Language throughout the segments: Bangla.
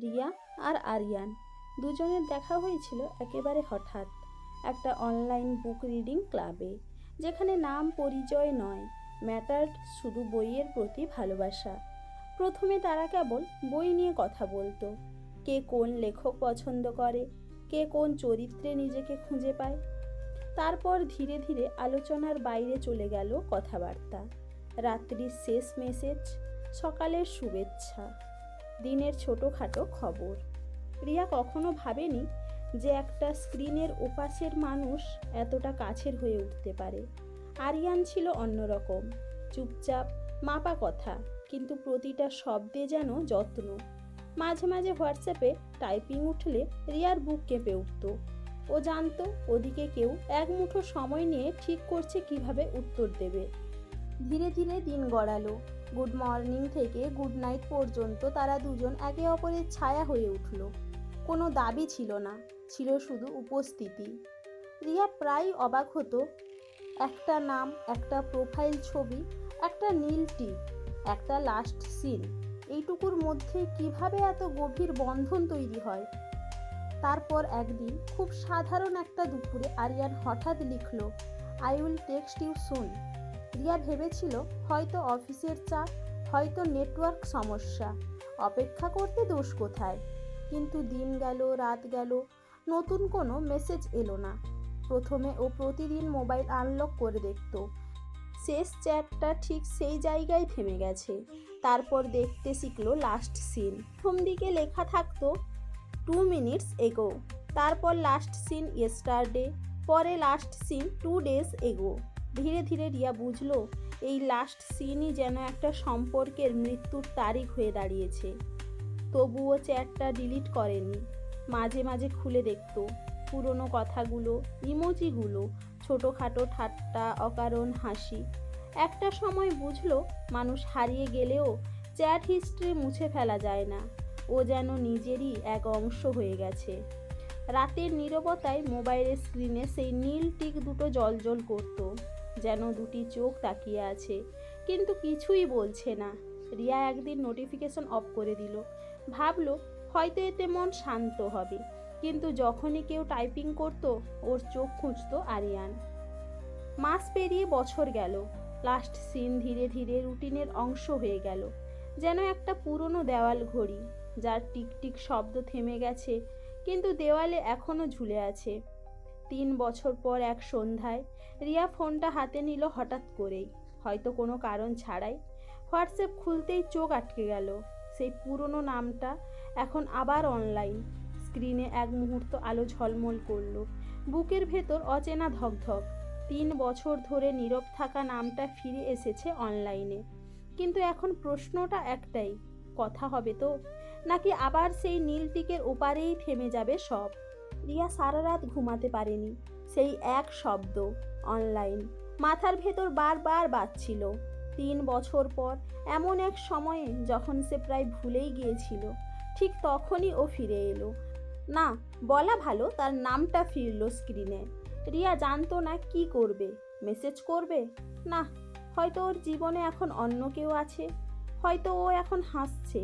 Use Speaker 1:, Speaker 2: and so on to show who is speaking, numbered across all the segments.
Speaker 1: রিয়া আর আরিয়ান। দুজনের দেখা হয়েছিল একেবারে হঠাৎ। একটা অনলাইন বুক রিডিং ক্লাবে যেখানে নাম পরিচয় নয় ম্যাটার শুধু বইয়ের প্রতি ভালোবাসা। প্রথমে তারা কেবল বই নিয়ে কথা বলতো। কে কোন লেখক পছন্দ করে, কে কোন চরিত্রে নিজেকে খুঁজে পায়। তারপর ধীরে ধীরে আলোচনার বাইরে চলে গেল কথাবার্তা। রাত্রির শেষ মেসেজ সকালের শুভেচ্ছা। দিনের ছোটোখাটো খবর। রিয়া কখনো ভাবেনি যে একটা স্ক্রিনের ওপাশের মানুষ এতটা কাছের হয়ে উঠতে পারে। আরিয়ান ছিল অন্যরকম, চুপচাপ, মাপা কথা, কিন্তু প্রতিটা শব্দে যেন যত্ন। মাঝে মাঝে হোয়াটসঅ্যাপে টাইপিং উঠলে রিয়ার বুক কেঁপে উঠত। ও জানতো ওদিকে কেউ এক মুঠো সময় নিয়ে ঠিক করছে কীভাবে উত্তর দেবে। ধীরে ধীরে দিন গড়ালো। গুড মর্নিং থেকে গুড নাইট পর্যন্ত তারা দুজন একে অপরের ছায়া হয়ে উঠল। কোনো দাবি ছিল না, ছিল শুধু উপস্থিতি। রিয়া প্রায় অবাক হতো, একটা নাম, একটা প্রোফাইল ছবি, একটা নীল টিপ, একটা লাস্ট সিন এইটুকুর মধ্যে কীভাবে এত গভীর বন্ধন তৈরি হয়? তারপর একদিন খুব সাধারণ একটা দুপুরে আরিয়ান হঠাৎ লিখল I will text you soon Riya ভেবেছিল হয়তো অফিসের চাপ, হয়তো নেটওয়ার্ক সমস্যা। অপেক্ষা করতে দোষ কোথায়? কিন্তু দিন গেল, রাত গেল, নতুন কোনো মেসেজ এলো না। প্রথমে ও প্রতিদিন মোবাইল আনলক করে দেখত। শেষ চ্যাটটা ঠিক সেই জায়গায় থেমে গেছে। তারপর দেখতে শিখলো লাস্ট সিন। প্রথম দিকে লেখা থাকতো, টু মিনিটস এগো। তারপর লাস্ট সিন ইয়েস্টারডে, পরে last seen two days ago. ধীরে ধীরে রিয়া বুঝলো, এই লাস্ট সিনই যেন একটা সম্পর্কের মৃত্যুর তারিখ হয়ে দাঁড়িয়েছে। তবুও চ্যাটটা ডিলিট করেনি। মাঝে মাঝে খুলে দেখতো। পুরনো কথাগুলো ইমোজিগুলো ছোটোখাটো ঠাট্টা, অকারণ হাসি। একটা সময় বুঝলো, মানুষ হারিয়ে গেলেও চ্যাট হিস্ট্রি মুছে ফেলা যায় না। ও যেন নিজেরই এক অংশ হয়ে গেছে। রাতের নীরবতায় মোবাইলের স্ক্রিনে সেই নীল টিক দুটো জলজল করতো। যেন দুটি চোখ তাকিয়ে আছে, কিন্তু কিছুই বলছে না। রিয়া একদিন নোটিফিকেশন অফ করে দিল। ভাবলো, হয়তো এতে মন শান্ত হবে, কিন্তু যখনই কেউ টাইপিং করতো, ওর চোখ খুঁজতো আরিয়ান। মাস পেরিয়ে বছর গেল। লাস্ট সিন ধীরে ধীরে রুটিনের অংশ হয়ে গেল। যেন একটা পুরনো দেওয়াল ঘড়ি, যার টিকটিক শব্দ থেমে গেছে, কিন্তু দেওয়ালে এখনও ঝুলে আছে। তিন বছর পর এক সন্ধ্যায় রিয়া ফোনটা হাতে নিল হঠাৎ করেই। হয়তো কোনো কারণ ছাড়াই। হোয়াটসঅ্যাপ খুলতেই চোখ আটকে গেল। সেই পুরনো নামটা এখন আবার অনলাইন। স্ক্রিনে এক মুহূর্ত আলো ঝলমল করল। বুকের ভেতর অচেনা ধকধক। তিন বছর ধরে নীরব থাকা নামটা ফিরে এসেছে অনলাইনে। কিন্তু এখন প্রশ্নটা একটাই, কথা হবে তো? নাকি আবার সেই নীলটিকের ওপারেই থেমে যাবে সব? রিয়া সারা রাত ঘুমাতে পারেনি। সেই এক শব্দ। অনলাইন মাথার ভেতর বারবার বাজছিল। তিন বছর পর এমন এক সময়ে যখন সে প্রায় ভুলেই গিয়েছিল, ঠিক তখনই ও ফিরে এলো। না, বলা ভালো, তার নামটা ফিরল স্ক্রিনে রিয়া জানতো না কি করবে মেসেজ করবে? না, হয়তো ওর জীবনে এখন অন্য কেউ আছে, হয়তো ও এখন হাসছে,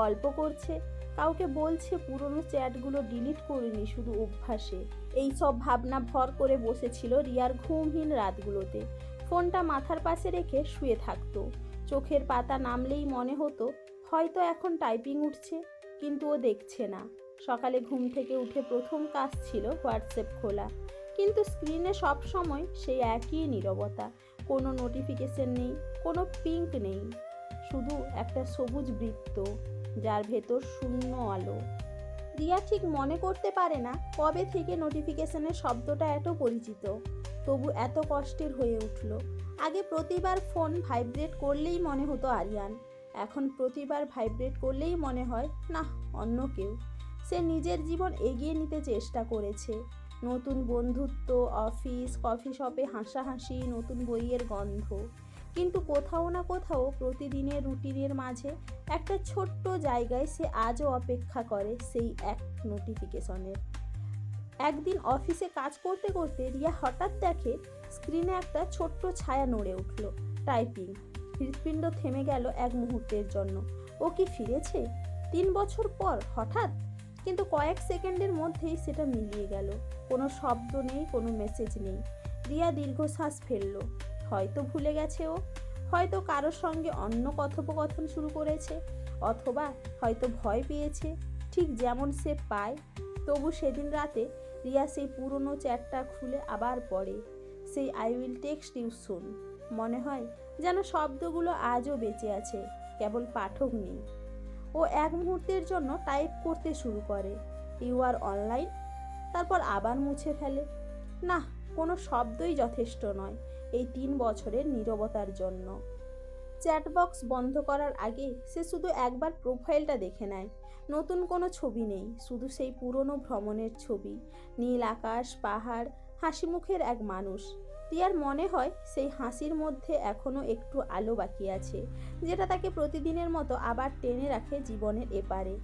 Speaker 1: গল্প করছে কাউকে বলছে, পুরনো চ্যাটগুলো ডিলিট করিনি শুধু অভ্যাসে। এই সব ভাবনা ভর করে বসেছিল রিয়ার ঘুমহীন রাতগুলোতে। ফোনটা মাথার পাশে রেখে শুয়ে থাকতো। চোখের পাতা নামলেই মনে হতো, হয়তো এখন টাইপিং উঠছে, কিন্তু ও দেখছে না। সকালে ঘুম থেকে উঠে প্রথম কাজ ছিল হোয়াটসঅ্যাপ খোলা। কিন্তু স্ক্রিনে সব সময় সেই একই নীরবতা। কোনো নোটিফিকেশন নেই, কোনো পিঙ্ক নেই। শুধু একটা সবুজ বৃত্ত। যার ভেতর শূন্য আলো। রিয়া ঠিক মনে করতে পারে না কবে থেকে নোটিফিকেশনের শব্দটা এত পরিচিত। তবু এত কষ্টের হয়ে উঠল। আগে প্রতিবার ফোন ভাইব্রেট করলেই মনে হতো আরিয়ান। এখন প্রতিবার ভাইব্রেট করলেই মনে হয় না অন্য কেউ। সে নিজের জীবন এগিয়ে নিতে চেষ্টা করেছে। নতুন বন্ধুত্ব অফিস কফি শপে হাসাহাসি, নতুন বইয়ের গন্ধ। কিন্তু কোথাও না কোথাও প্রতিদিনের রুটিনের মাঝে একটা ছোট্ট জায়গায় সে আজও অপেক্ষা করে সেই এক নোটিফিকেশনের একদিন অফিসে কাজ করতে করতে রিয়া হঠাৎ দেখে স্ক্রিনে একটা ছোট্ট ছায়া নড়ে উঠল টাইপিং হৃৎপিণ্ড থেমে গেল এক মুহূর্তের জন্য। ও কি ফিরেছে? তিন বছর পর, হঠাৎ? কিন্তু কয়েক সেকেন্ডের মধ্যেই সেটা মিলিয়ে গেল। কোনো শব্দ নেই, কোনো মেসেজ নেই। রিয়া দীর্ঘশ্বাস ফেলল। হয়তো ভুলে গেছে ও। হয়তো কারোর সঙ্গে অন্য কথোপকথন শুরু করেছে, অথবা হয়তো ভয় পেয়েছে। ঠিক যেমন সে পায়, তবু সেদিন রাতে রিয়া সেই পুরনো চ্যাটটা খুলে আবার পড়ে। সেই I will text you soon মনে হয় যেন শব্দগুলো আজও বেঁচে আছে, কেবল পাঠক নেই। ও এক মুহূর্তের জন্য টাইপ করতে শুরু করে ইউ আর অনলাইন তারপর আবার মুছে ফেলে। না, কোনো শব্দই যথেষ্ট নয়। এই তিন বছরের নীরবতার জন্য। চ্যাটবক্স বন্ধ করার আগে সে শুধু একবার প্রোফাইলটা দেখে নেয়। নতুন কোনো ছবি নেই, শুধু সেই পুরনো ভ্রমণের ছবি। নীল আকাশ, পাহাড়, হাসি মুখের এক মানুষ। রিয়ার মনে হয় সেই হাসির মধ্যে এখনও একটু আলো বাকি আছে, যেটা তাকে প্রতিদিনের মতো আবার টেনে রাখে জীবনের এপারে।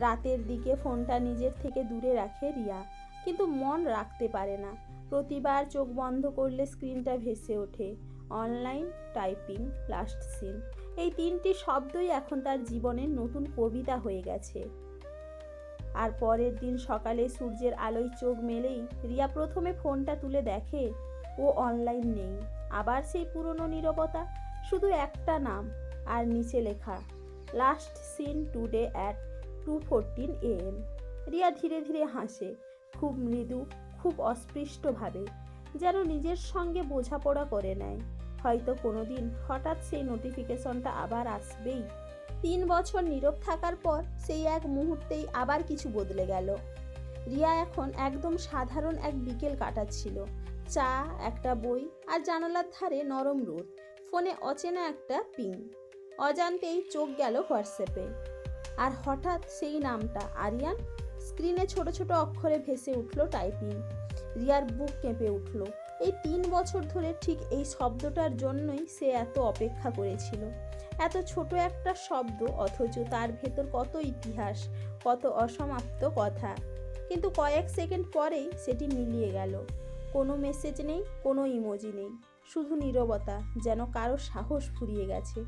Speaker 1: রাতের দিকে ফোনটা নিজের থেকে দূরে রাখে রিয়া, কিন্তু মন রাখতে পারে না। প্রতিবার চোখ বন্ধ করলে স্ক্রিনটা ভেসে ওঠে। Online typing last seen. এই তিনটি শব্দই এখন তার জীবনের নতুন কবিতা হয়ে গেছে। আর পরের দিন সকালে সূর্যের আলোয় চোখ মেলেই রিয়া প্রথমে ফোনটা তুলে দেখে, ও অনলাইন নেই। আবার সেই পুরনো নীরবতা? শুধু একটা নাম। আর নিচে লেখা, last seen today at two fourteen AM Riya ধীরে ধীরে হাসে, খুব মৃদু খুব অস্পৃষ্টভাবে, যেন নিজের সঙ্গে বোঝাপড়া করে নেয়। হয়তো কোনোদিন হঠাৎ সেই নোটিফিকেশনটা আবার আসবেই। তিন বছর নীরব থাকার পর সেই এক মুহূর্তেই আবার কিছু বদলে গেল। রিয়া এখন একদম সাধারণ এক বিকেল কাটাচ্ছিল। চা, একটা বই আর জানালার ধারে নরম রোদ, ফোনে অচেনা একটা পিং অজান্তেই চোখ গেল হোয়াটসঅ্যাপে। আর হঠাৎ সেই নামটা, আরিয়ান? স্ক্রিনে ছোট ছোট অক্ষরে ভেসে উঠল টাইপিং। রিয়ার বুক কেঁপে উঠল। এই তিন বছর ধরে ঠিক এই শব্দটার জন্যই সে এত অপেক্ষা করেছিল। এত ছোট একটা শব্দ, অথচ তার ভেতর কত ইতিহাস, কত অসমাপ্ত কথা। কিন্তু কয়েক সেকেন্ড পরেই সেটি মিলিয়ে গেল। কোনো মেসেজ নেই, কোনো ইমোজি নেই। শুধু নীরবতা, যেন কারও সাহস ফুরিয়ে গেছে।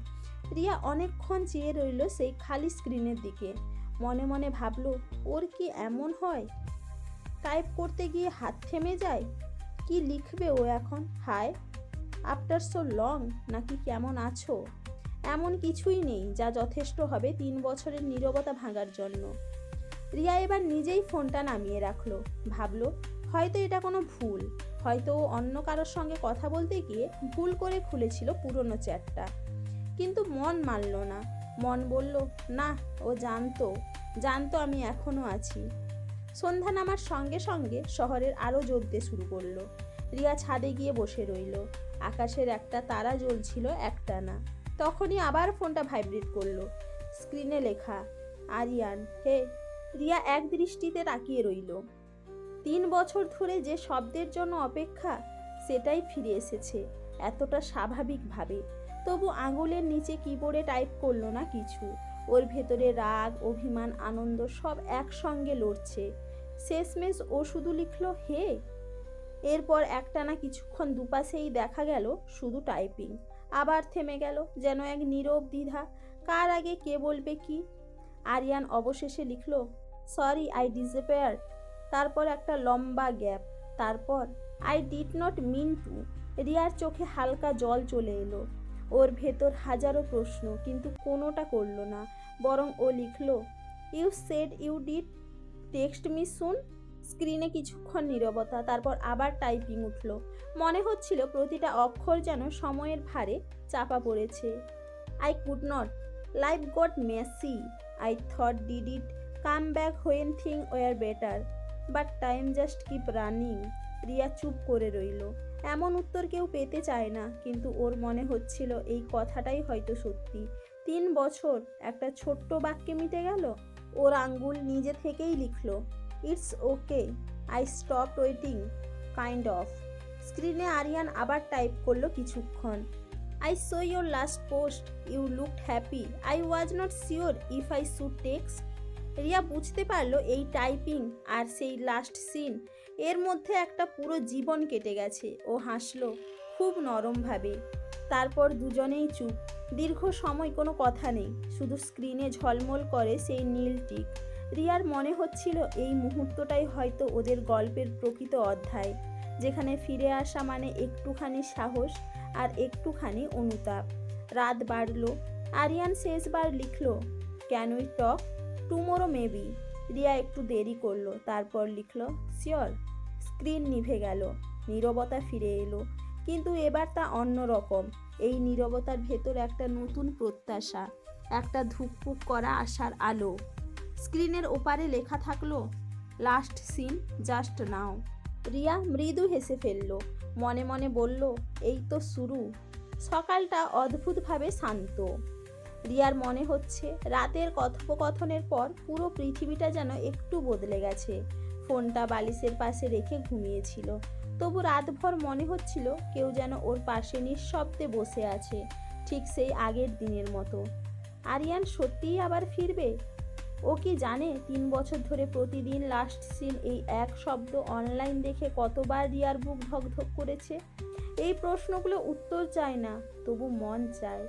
Speaker 1: রিয়া অনেকক্ষণ চেয়ে রইল সেই খালি স্ক্রিনের দিকে। মনে মনে ভাবলো, ওর কি এমন হয়? টাইপ করতে গিয়ে হাত থেমে যায়? কি লিখবে ও এখন? হায়, আফটার সো লং, নাকি কেমন আছো? এমন কিছুই নেই যা যথেষ্ট হবে তিন বছরের নীরবতা ভাঙার জন্য। রিয়া এবার নিজেই ফোনটা নামিয়ে রাখল। ভাবলো, হয়তো এটা কোনো ভুল। হয়তো ও অন্য কারোর সঙ্গে কথা বলতে গিয়ে ভুল করে খুলেছিল পুরনো চ্যাটটা। কিন্তু মন মানল না। মন বলল, না, ও জানতো জানতো আমি এখনও আছি। সন্ধ্যা নামার সঙ্গে সঙ্গে শহরের আলো জ্বলতে শুরু করল। রিয়া ছাদে গিয়ে বসে রইল। আকাশের একটা তারা জ্বলছিল একটা না তখনই আবার ফোনটা ভাইব্রেট করল। স্ক্রিনে লেখা, আরিয়ান, হে। রিয়া এক দৃষ্টিতে তাকিয়ে রইল। তিন বছর ধরে যে শব্দের জন্য অপেক্ষা, সেটাই ফিরে এসেছে, এতটা স্বাভাবিকভাবে। তবু আঙুলের নিচে কিবোর্ডে টাইপ করল না কিছু। ওর ভেতরে রাগ, অভিমান, আনন্দ সব একসঙ্গে লড়ছে। শেষমেশ ও শুধু লিখল, হে? এরপর একটানা কিছুক্ষণ দুপাশেই দেখা গেল শুধু টাইপিং আবার থেমে গেল যেন এক নীরব দ্বিধা। কার আগে কে বলবে কি? আরিয়ান অবশেষে লিখল সরি আই ডিসঅ্যাপিয়ার তারপর একটা লম্বা গ্যাপ। তারপর I did not mean to রিয়ার চোখে হালকা জল চলে এলো। ওর ভেতর হাজারো প্রশ্ন, কিন্তু কোনোটা করল না, বরং ও লিখল you said you did text me soon স্ক্রিনে কিছুক্ষণ নীরবতা, তারপর আবার টাইপিং উঠল। মনে হচ্ছিল প্রতিটা অক্ষর যেন সময়ের ভারে চাপা পড়েছে। I could not life got messy I thought did it come back when thing were better but time just keep running Riya চুপ করে রইল। এমন উত্তর কেউ পেতে চায় না, কিন্তু ওর মনে হচ্ছিল এই কথাটাই হয়তো সত্যি। তিন বছর, একটা ছোট্ট বাক্যে মিটে গেল? ওর আঙ্গুল নিজে থেকেই লিখলো it's okay I stop waiting kind of স্ক্রিনে আরিয়ান আবার টাইপ করল কিছুক্ষণ I saw your last post you looked happy I was not sure if I should text Riya বুঝতে পারল এই টাইপিং আর সেই লাস্ট সিন এর মধ্যে একটা পুরো জীবন কেটে গেছে। ও হাসলো খুব নরমভাবে। তারপর দুজনেই চুপ। দীর্ঘ সময় কোনো কথা নেই। শুধু স্ক্রিনে ঝলমল করে সেই নীল টিক। রিয়ার মনে হচ্ছিল এই মুহূর্তটাই হয়তো ওদের গল্পের প্রকৃত অধ্যায়, যেখানে ফিরে আসা মানে একটুখানি সাহস আর একটুখানি অনুতাপ। রাত বাড়ল। আরিয়ান শেষবার লিখল can we talk tomorrow maybe Riya একটু দেরি করল, তারপর লিখল শিওর স্ক্রিন নিভে গেল, নীরবতা ফিরে এলো। কিন্তু এবার তা অন্যরকম এই নীরবতার ভেতর একটা নতুন প্রত্যাশা, একটা ধুকপুক করা আশার আলো। স্ক্রিনের ওপারে লেখা থাকল last seen just now Riya মৃদু হেসে ফেলল, মনে মনে বলল, এই তো শুরু। সকালটা অদ্ভুতভাবে শান্ত। রিয়ার মনে হচ্ছে, রাতের কথোপকথনের পর পুরো পৃথিবীটা যেন একটু বদলে গেছে। ফোনটা বালিশের পাশে রেখে ঘুমিয়েছিল। তবু রাতভর মনে হচ্ছিল কেউ যেন ওর পাশে নিঃশব্দে বসে আছে, ঠিক সেই আগের দিনের মতো। আরিয়ান সত্যিই আবার ফিরবে? ও কি জানে তিন বছর ধরে প্রতিদিন লাস্ট সিন এই এক শব্দ অনলাইন দেখে কতবার রিয়ার বুক ধকধক করেছে? এই প্রশ্নগুলো উত্তর চায় না, তবু মন চায়।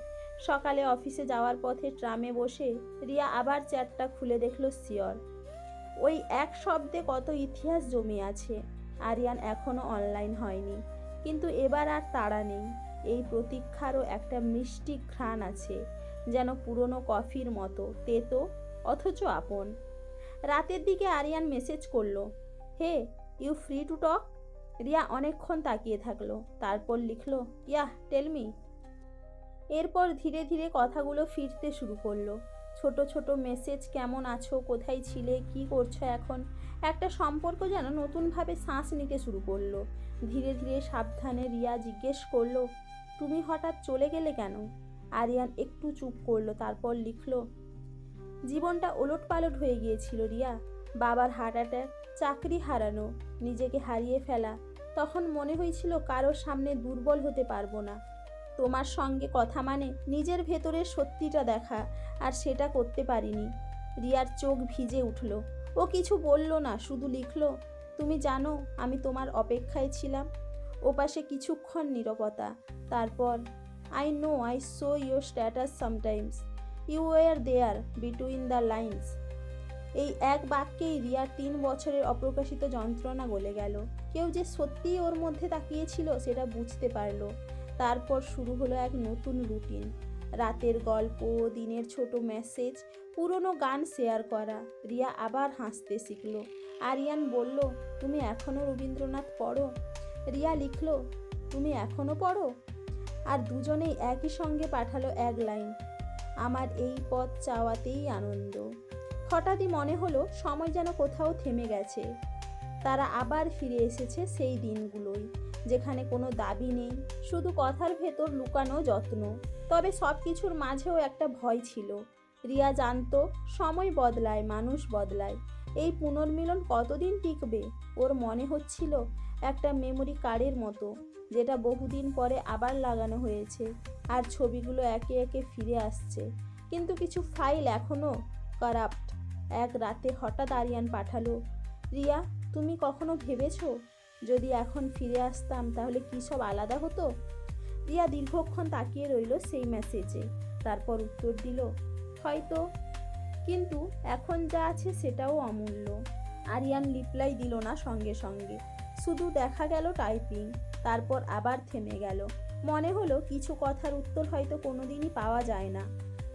Speaker 1: সকালে অফিসে যাওয়ার পথে ট্রামে বসে রিয়া আবার চ্যাটটা খুলে দেখল শিওর ওই এক শব্দে কত ইতিহাস জমে আছে। আরিয়ান এখনও অনলাইন হয়নি। কিন্তু এবার আর তাড়া নেই। এই প্রতীক্ষারও একটা মিষ্টি ঘ্রাণ আছে, যেন পুরনো কফির মতো, তেতো, অথচ আপন। রাতের দিকে আরিয়ান মেসেজ করল, hey you free to talk Riya অনেকক্ষণ তাকিয়ে থাকল, তারপর লিখলো ইয়া টেলমি এরপর ধীরে ধীরে কথাগুলো ফিরতে শুরু করল। ছোট ছোট মেসেজ কেমন আছো, কোথায় ছিলে, কি করছ এখন? একটা সম্পর্ক যেন নতুনভাবে শ্বাস নিতে শুরু করল। ধীরে ধীরে সাবধানে রিয়া জিজ্ঞেস করল, তুমি হঠাৎ চলে গেলে কেন? আরিয়ান একটু চুপ করল, তারপর লিখলো, জীবনটা ওলট পালট হয়ে গিয়েছিল রিয়া। বাবার হার্ট অ্যাটাক চাকরি হারানো, নিজেকে হারিয়ে ফেলা। তখন মনে হয়েছিল কারোর সামনে দুর্বল হতে পারব না। তোমার সঙ্গে কথা মানে নিজের ভেতরের সত্যিটা দেখা, আর সেটা করতে পারিনি। রিয়ার চোখ ভিজে উঠল। ও কিছু বলল না, শুধু লিখল, তুমি জানো, আমি তোমার অপেক্ষায় ছিলাম। ওপাশে কিছুক্ষণ নিরবতা, তারপর I know I saw your status sometimes you were there between the lines এই এক বাক্যেই রিয়ার তিন বছরের অপ্রকাশিত যন্ত্রণা গলে গেল। কেউ যে সত্যিই ওর মধ্যে তাকিয়েছিল, সেটা বুঝতে পারল। তারপর শুরু হলো এক নতুন রুটিন। রাতের গল্প, দিনের ছোট মেসেজ, পুরনো গান শেয়ার করা। রিয়া আবার হাসতে শিখল। আরিয়ান বলল, তুমি এখনও রবীন্দ্রনাথ পড়ো? রিয়া লিখল, তুমি এখনও পড়ো? আর দুজনেই একই সঙ্গে পাঠালো এক লাইন, আমার এই পথ চাওয়াতেই আনন্দ। হঠাৎই মনে হলো, সময় যেন কোথাও থেমে গেছে। তারা আবার ফিরে এসেছে সেই দিনগুলোই যেখানে কোনো দাবি নেই, শুধু কথার ভেতর লুকানো যত্ন। তবে সব কিছুর মাঝেও একটা ভয় ছিল। রিয়া জানতো, সময় বদলায়, মানুষ বদলায়। এই পুনর্মিলন কতদিন টিকবে? ওর মনে হচ্ছিল একটা মেমোরি কার্ডের মতো, যেটা বহুদিন পরে আবার লাগানো হয়েছে, আর ছবিগুলো একে একে ফিরে আসছে। কিন্তু কিছু ফাইল এখনও কারাপ্ট এক রাতে হঠাৎ আরিয়ান পাঠালো, রিয়া, তুমি কখনো ভেবেছো যদি এখন ফিরে আসতাম, তাহলে কী সব আলাদা হতো? রিয়া দীর্ঘক্ষণ তাকিয়ে রইল সেই মেসেজে তারপর উত্তর দিল, হয়তো। কিন্তু এখন যা আছে সেটাও অমূল্য। আরিয়ান রিপ্লাই দিল না সঙ্গে সঙ্গে। শুধু দেখা গেল টাইপিং তারপর আবার থেমে গেল। মনে হলো কিছু কথার উত্তর হয়তো কোনোদিনই পাওয়া যায় না।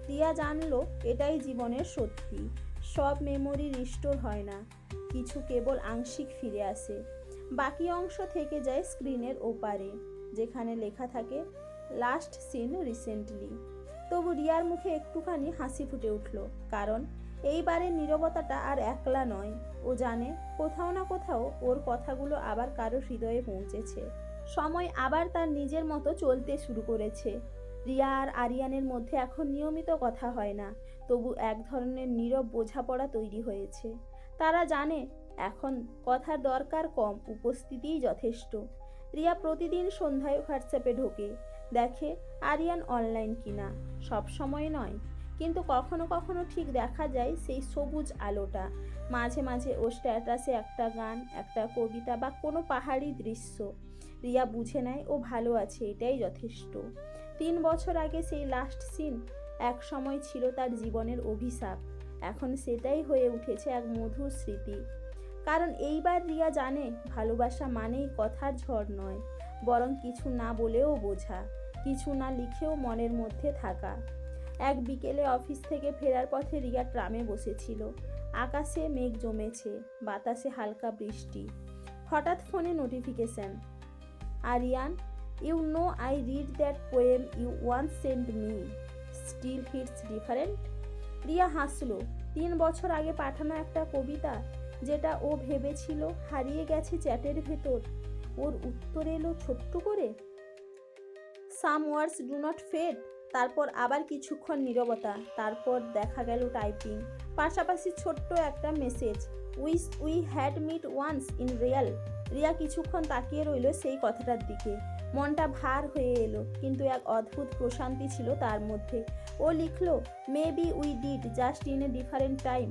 Speaker 1: রিয়া জানলো, এটাই জীবনের সত্যি। সব মেমোরি রিস্টোর হয় না। কিছু কেবল আংশিক ফিরে আসে। বাকি অংশ থেকে যায় স্ক্রিনের ওপারে, যেখানে লেখা থাকে লাস্ট সিন রিসেন্টলি তবু রিয়ার মুখে একটুখানি হাসি ফুটে উঠল, কারণ এইবারের নীরবতাটা আর একলা নয়। ও জানে কোথাও না কোথাও ওর কথাগুলো আবার কারও হৃদয়ে পৌঁছেছে। সময় আবার তার নিজের মতো চলতে শুরু করেছে। রিয়া আর আরিয়ানের মধ্যে এখন নিয়মিত কথা হয় না, তবু এক ধরনের নীরব বোঝাপড়া তৈরি হয়েছে। তারা জানে এখন কথার দরকার কম, উপস্থিতিই যথেষ্ট। রিয়া প্রতিদিন সন্ধ্যায় হোয়াটসঅ্যাপে ঢোকে, দেখে আরিয়ান অনলাইন কিনা, সব সময় নয়। কিন্তু কখনো কখনো ঠিক দেখা যায় সেই সবুজ আলোটা, মাঝে মাঝে ও স্ট্যাটাসে একটা গান, একটা কবিতা বা কোনো পাহাড়ি দৃশ্য। রিয়া বুঝে নেয় ও ভালো আছে, এটাই যথেষ্ট। তিন বছর আগে সেই লাস্ট সিন এক সময় ছিল তার জীবনের অভিশাপ। এখন সেটাই হয়ে উঠেছে এক মধুর স্মৃতি। কারণ এইবার রিয়া জানে ভালোবাসা মানেই কথার ঝড় নয়, বরং কিছু না বলেও বোঝা, কিছু না লিখেও মনের মধ্যে থাকা। এক বিকেলে অফিস থেকে ফেরার পথে রিয়া ট্রামে বসেছিল। আকাশে মেঘ জমেছে, বাতাসে হালকা বৃষ্টি। হঠাৎ ফোনে notification Aryan you know I read that poem you one send me still hits different Riya হাসলো, তিন বছর আগে পাঠানো একটা কবিতা যেটা ও ভেবেছিল হারিয়ে গেছে চ্যাটের ভেতর। ওর উত্তর এলো ছোট্ট করে। Some words do not fade তারপর আবার কিছুক্ষণ নীরবতা। তারপর দেখা গেল টাইপিং পাশাপাশি ছোট্ট একটা message wish we had meet once in real Riya কিছুক্ষণ তাকিয়ে রইল সেই কথাটার দিকে। মনটা ভার হয়ে এলো, কিন্তু এক অদ্ভুত প্রশান্তি ছিল তার মধ্যে। ও লিখল maybe we did just in a different time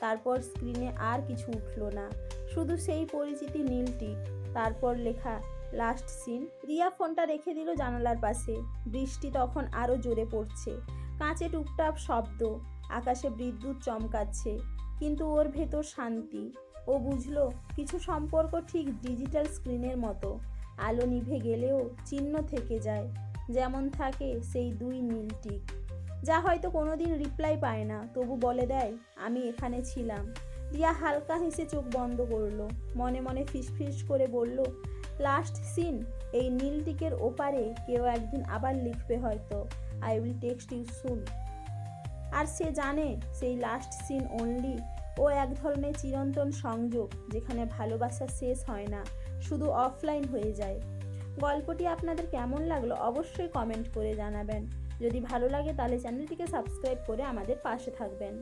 Speaker 1: তারপর স্ক্রিনে আর কিছু উঠল না। শুধু সেই পরিচিতি নীলটি। তারপর লেখা লাস্ট সিন রিয়া ফোনটা রেখে দিল জানালার পাশে। বৃষ্টি তখন আরও জোরে পড়ছে। কাঁচে টুপটাপ শব্দ। আকাশে বিদ্যুৎ চমকাচ্ছে। কিন্তু ওর ভেতর শান্তি। ও বুঝলো, কিছু সম্পর্ক ঠিক ডিজিটাল স্ক্রিনের মতো। আলো নিভে গেলেও চিহ্ন থেকে যায়। যেমন থাকে সেই দুই নীল টিক। যা হয়তো কোনোদিন রিপ্লাই পায় না। তবু বলে দেয়, আমি এখানে ছিলাম। রিয়া হালকা হেসে চোখ বন্ধ করল। মনে মনে ফিসফিস করে বলল লাস্ট সিন এই নীল টিকের ওপারে কেউ একদিন আবার লিখবে হয়তো। I will text you soon আর সে জানে, সেই লাস্ট সিন অনলি ও এক ধরনের চিরন্তন সংযোগ, যেখানে ভালোবাসা শেষ হয় না, শুধু অফলাইন হয়ে যায়। গল্পটি আপনাদের কেমন লাগল অবশ্যই কমেন্ট করে জানাবেন। যদি ভালো লাগে তাহলে চ্যানেলটিকে সাবস্ক্রাইব করে আমাদের পাশে থাকবেন।